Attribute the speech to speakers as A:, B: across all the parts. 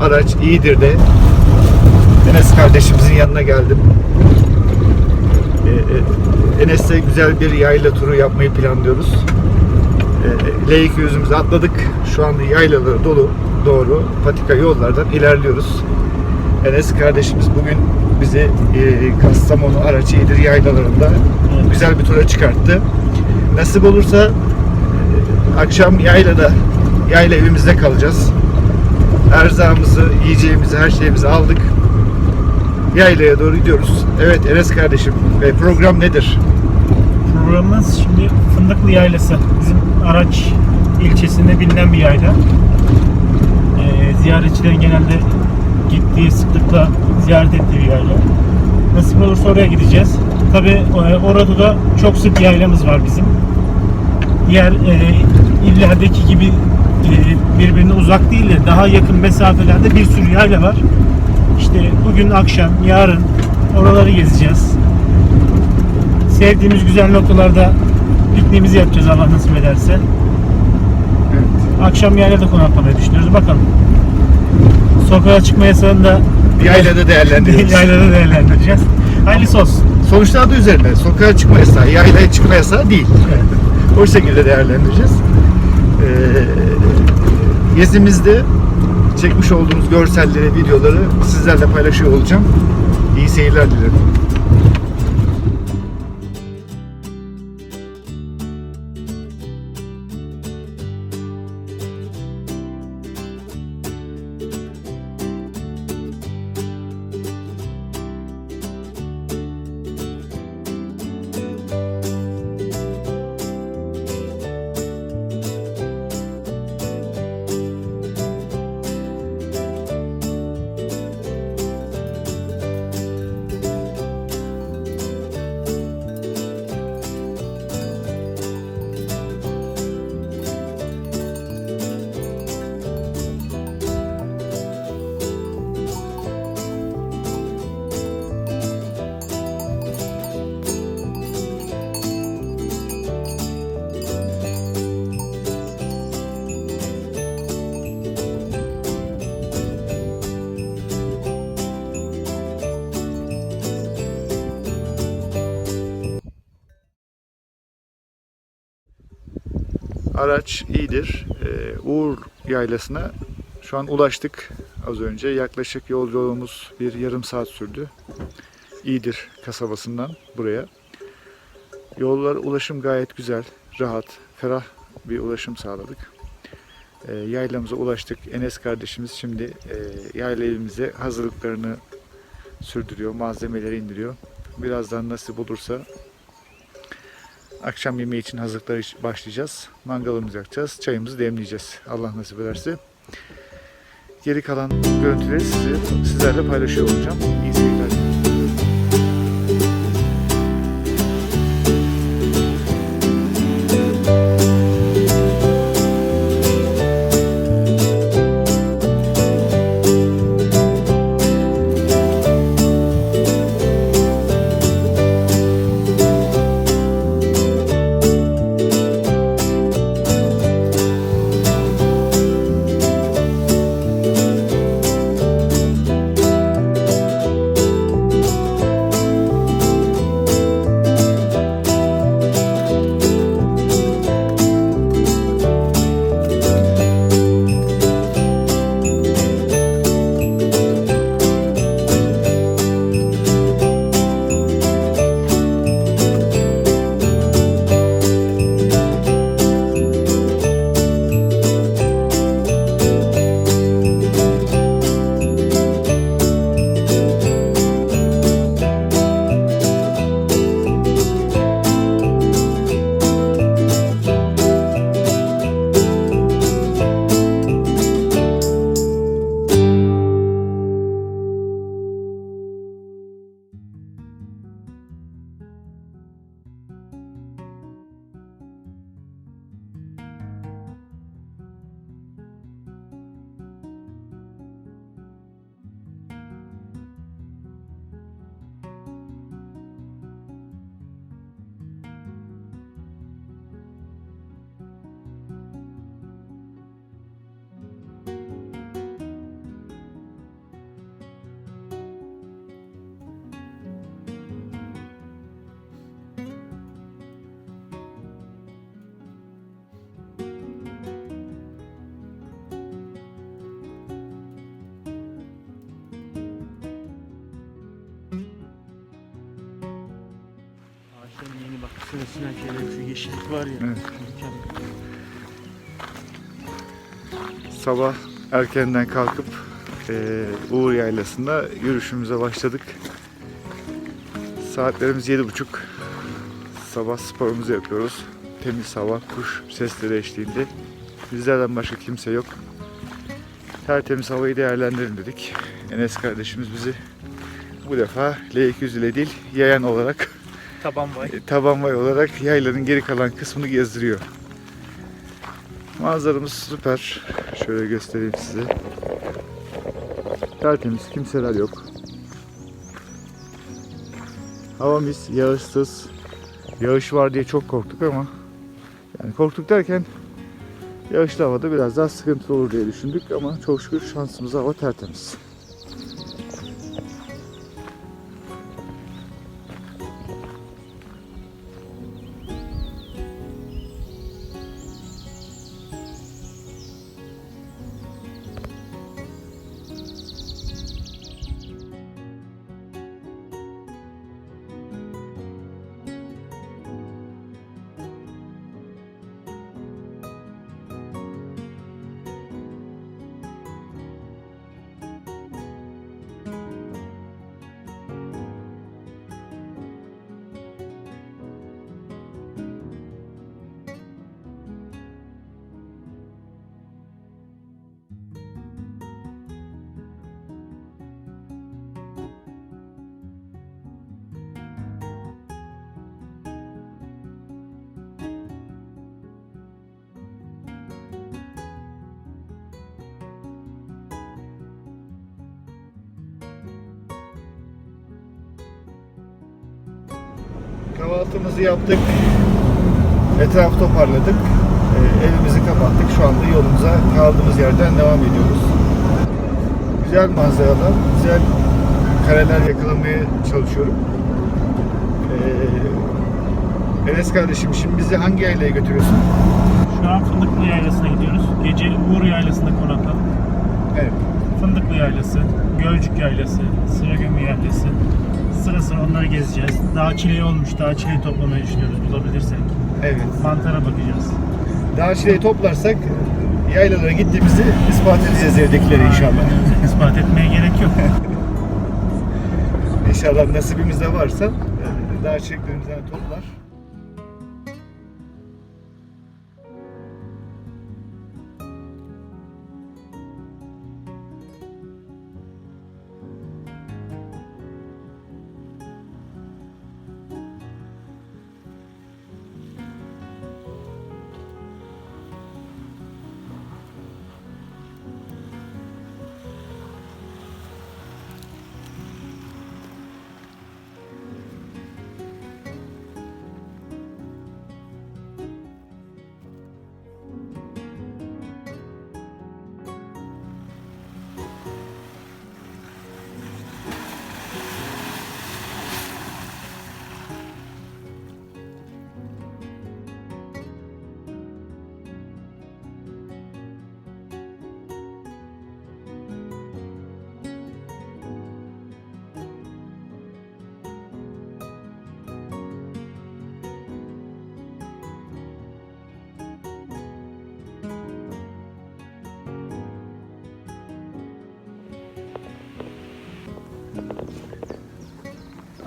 A: Araç iyidir de Enes kardeşimizin yanına geldim. Ee, Enes'le güzel bir yayla turu yapmayı planlıyoruz. Ee, L2 yüzümüzü atladık. Şu anda yaylaları dolu doğru patika yollardan ilerliyoruz. Enes kardeşimiz bugün bizi e, Kastamonu araç iyidir yaylalarında güzel bir tura çıkarttı. Nasip olursa e, akşam yaylada yayla evimizde kalacağız. Erzağımızı, yiyeceğimizi, her şeyimizi aldık. Yaylaya doğru gidiyoruz. Evet Enes kardeşim, e, program nedir?
B: Programımız şimdi Fındıklı Yaylası. Bizim Araç ilçesinde bilinen bir yayla. Ee, ziyaretçilerin genelde gittiği sıklıkla ziyaret ettiği bir yayla. Nasip olursa oraya gideceğiz. Tabi orada da çok sık yaylamız var bizim. Diğer e, illerdeki gibi e, birbirine uzak değil de daha yakın mesafelerde bir sürü yayla var. İşte bugün akşam, yarın oraları gezeceğiz. Sevdiğimiz güzel noktalarda pikniğimizi yapacağız Allah nasip ederse. Akşam yaylada konaklamayı düşünüyoruz. Bakalım. Sokağa çıkma yasağında
A: Bir yaylada değerlendiriyoruz.
B: yaylada değerlendireceğiz. Hayırlısı olsun.
A: Sonuçta adı üzerinde. Sokağa çıkma yasağı, yaylaya çıkma yasağı değil. O şekilde değerlendireceğiz. Ee, gezimizde çekmiş olduğumuz görselleri, videoları sizlerle paylaşıyor olacağım. İyi seyirler dilerim. Araç iyidir. Ee, Uğur Yaylası'na şu an ulaştık az önce. Yaklaşık yolculuğumuz bir yarım saat sürdü. İyidir kasabasından buraya. Yollar, ulaşım gayet güzel, rahat, ferah bir ulaşım sağladık. Ee, yaylamıza ulaştık. Enes kardeşimiz şimdi e, yayla evimize hazırlıklarını sürdürüyor, malzemeleri indiriyor. Birazdan nasip olursa Akşam yemeği için hazırlıklara başlayacağız. Mangalımızı yakacağız. Çayımızı demleyeceğiz. Allah nasip ederse. Geri kalan görüntüleri sizlerle paylaşıyor olacağım.
B: Sinan şöyle şu yeşillik var ya.
A: Evet. Sabah erkenden kalkıp eee, Uğur Yaylası'nda yürüyüşümüze başladık. Saatlerimiz yedi buçuk. Sabah sporumuzu yapıyoruz. Temiz hava, kuş sesleri eşliğinde. Bizlerden başka kimse yok. Tertemiz havayı değerlendirin dedik. Enes kardeşimiz bizi bu defa L200 ile değil yayan olarak
B: Taban vay.
A: e, taban vay olarak yaylanın geri kalan kısmını gezdiriyor. Manzaramız süper. Şöyle göstereyim size. Tertemiz, kimseler yok. Hava mis, yağışsız. Yağış var diye çok korktuk ama yani korktuk derken yağışlı havada biraz daha sıkıntı olur diye düşündük ama çok şükür şansımıza hava tertemiz. Kahvaltımızı yaptık. Etrafı toparladık. Ee, evimizi kapattık. Şu anda yolumuza kaldığımız yerden devam ediyoruz. Güzel manzaralar, güzel kareler yakalamaya çalışıyorum. Ee, Enes kardeşim şimdi bizi hangi yaylaya götürüyorsun?
B: Şu an Fındıklı Yaylası'na gidiyoruz. Gece Uğur Yaylası'nda konakladık.
A: Evet.
B: Fındıklı Yaylası, Gölcük Yaylası, Sıragömü Yaylası. Sıra sıra onları gezeceğiz. Daha çileği olmuş, daha çileği toplamayı düşünüyoruz bulabilirsek.
A: Evet.
B: Mantara bakacağız.
A: Daha şeyi toplarsak yaylalara gittiğimizi ispat edeceğiz evdekileri inşallah.
B: Öyle. İspat etmeye gerek yok.
A: İnşallah nasibimiz de varsa daha çiçeklerimizden toplar.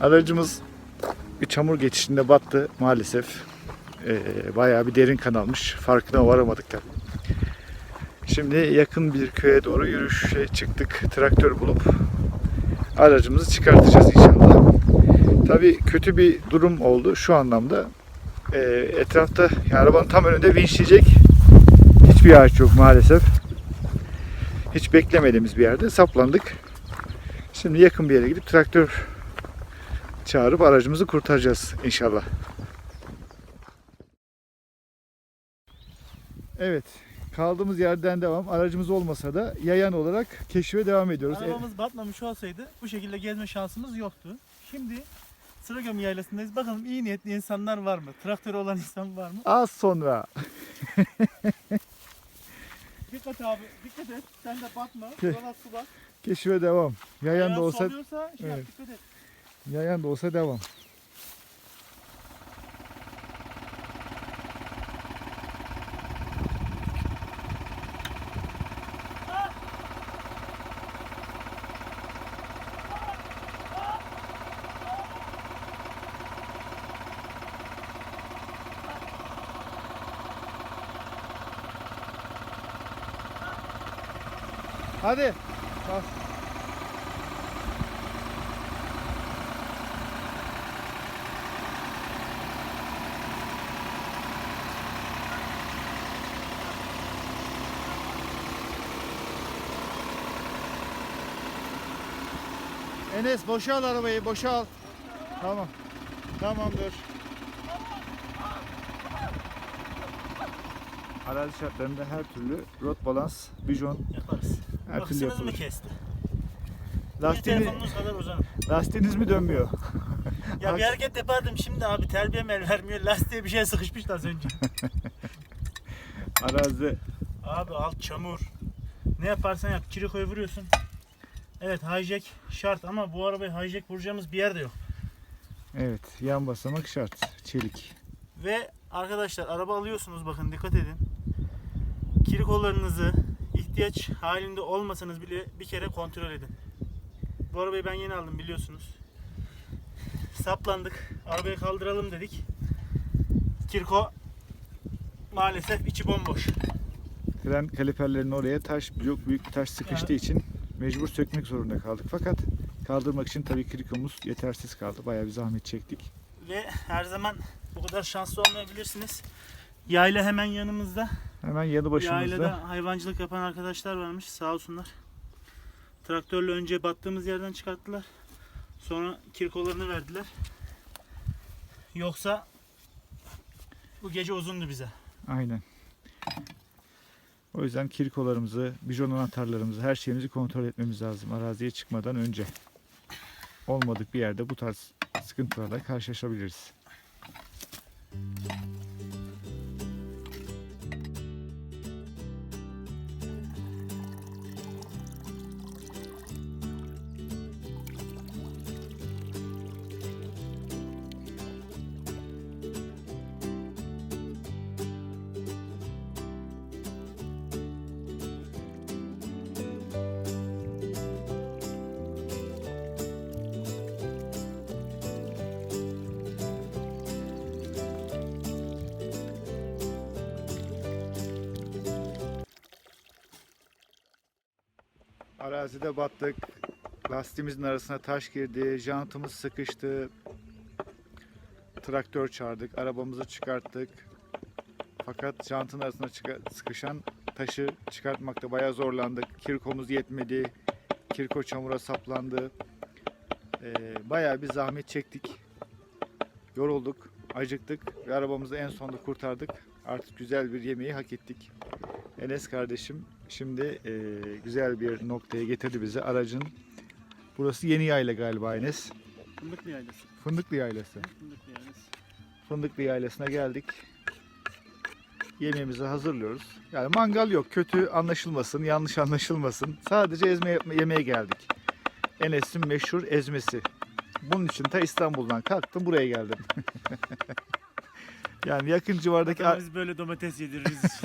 A: Aracımız bir çamur geçişinde battı maalesef. Ee, bayağı bir derin kanalmış. Farkına varamadık da. Şimdi yakın bir köye doğru yürüyüşe çıktık. Traktör bulup aracımızı çıkartacağız inşallah. Tabii kötü bir durum oldu şu anlamda. Ee, etrafta yani arabanın tam önünde vinçleyecek hiçbir ağaç yok maalesef. Hiç beklemediğimiz bir yerde saplandık. Şimdi yakın bir yere gidip traktör çağırıp aracımızı kurtaracağız inşallah. Evet, kaldığımız yerden devam. Aracımız olmasa da yayan olarak keşfe devam ediyoruz. E,
B: Arabamız batmamış olsaydı bu şekilde gezme şansımız yoktu. Şimdi Sıragömü Yaylası'ndayız. Bakalım iyi niyetli insanlar var mı? Traktörü olan insan var mı?
A: az sonra
B: Dikkat abi, dikkat et. Sen de batma.
A: Ke-
B: Yola su bak.
A: keşfe devam. Yayan da olsa
B: soluyorsa şey yap,
A: Evet.
B: dikkat et.
A: Yayan da olsa devam. Hadi. Enes boşal arabayı boşal. Tamam. Tamamdır. Arazi şartlarında her türlü rot balans, bijon,
B: Yaparız.
A: Her türlü
B: sınız mı
A: yapılır.
B: kesti?
A: Lastiğini,
B: kadar uzanın.
A: lastiğiniz mi dönmüyor?
B: Ya bir hareket yapardım şimdi abi terbiyem el vermiyor. Lastiğe bir şey sıkışmış da az önce.
A: Arazi
B: Abi alt çamur. Ne yaparsan yap kirikoyu vuruyorsun. Evet hijack şart ama bu arabayı hijack vuracağımız bir yerde yok.
A: evet yan basamak şart. Çelik.
B: Ve arkadaşlar araba alıyorsunuz bakın dikkat edin. Kirikolarınızı ihtiyaç halinde olmasanız bile bir kere kontrol edin. Bu arabayı ben yeni aldım biliyorsunuz. Saplandık. Arabayı kaldıralım dedik. Kirko maalesef içi bomboş.
A: Fren kaliperlerinin oraya taş, çok büyük bir taş sıkıştığı için mecbur sökmek zorunda kaldık. Fakat kaldırmak için tabii krikomuz yetersiz kaldı. Bayağı bir zahmet çektik.
B: Ve her zaman bu kadar şanslı olmayabilirsiniz. Yayla hemen yanımızda.
A: Hemen yanı başımızda.
B: Yaylada hayvancılık yapan arkadaşlar varmış sağ olsunlar. Traktörle önce battığımız yerden çıkarttılar. Sonra kirkolarını verdiler. Yoksa bu gece uzundu bize.
A: Aynen. O yüzden kirkolarımızı, bijon anahtarlarımızı, her şeyimizi kontrol etmemiz lazım araziye çıkmadan önce. Olmadık bir yerde bu tarz sıkıntılarla karşılaşabiliriz. Arazide battık. Lastiğimizin arasına taş girdi. Jantımız sıkıştı. Traktör çağırdık. Arabamızı çıkarttık. Fakat jantın arasına sıkışan taşı çıkartmakta bayağı zorlandık. Kirkomuz yetmedi. Kirko çamura saplandı. Ee, bayağı bir zahmet çektik. Yorulduk, acıktık ve arabamızı en sonunda kurtardık. Artık güzel bir yemeği hak ettik. Enes kardeşim şimdi e, güzel bir noktaya getirdi bizi. Aracın burası yeni yayla galiba Enes.
B: Fındıklı yaylası.
A: Fındıklı yaylası.
B: Fındıklı yaylası.
A: Fındıklı yaylasına geldik. Yemeğimizi hazırlıyoruz. Yani mangal yok. Kötü anlaşılmasın, yanlış anlaşılmasın. Sadece ezme yapma, yemeğe geldik. Enes'in meşhur ezmesi. Bunun için ta İstanbul'dan kalktım buraya geldim. yani yakın civardaki
B: biz böyle domates yediririz.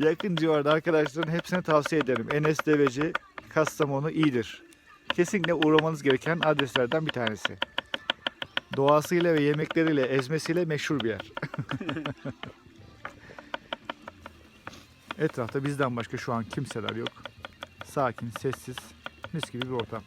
A: yakın civarda arkadaşların hepsine tavsiye ederim. Enes Deveci Kastamonu iyidir. Kesinlikle uğramanız gereken adreslerden bir tanesi. Doğasıyla ve yemekleriyle, ezmesiyle meşhur bir yer. Etrafta bizden başka şu an kimseler yok. Sakin, sessiz, mis gibi bir ortam.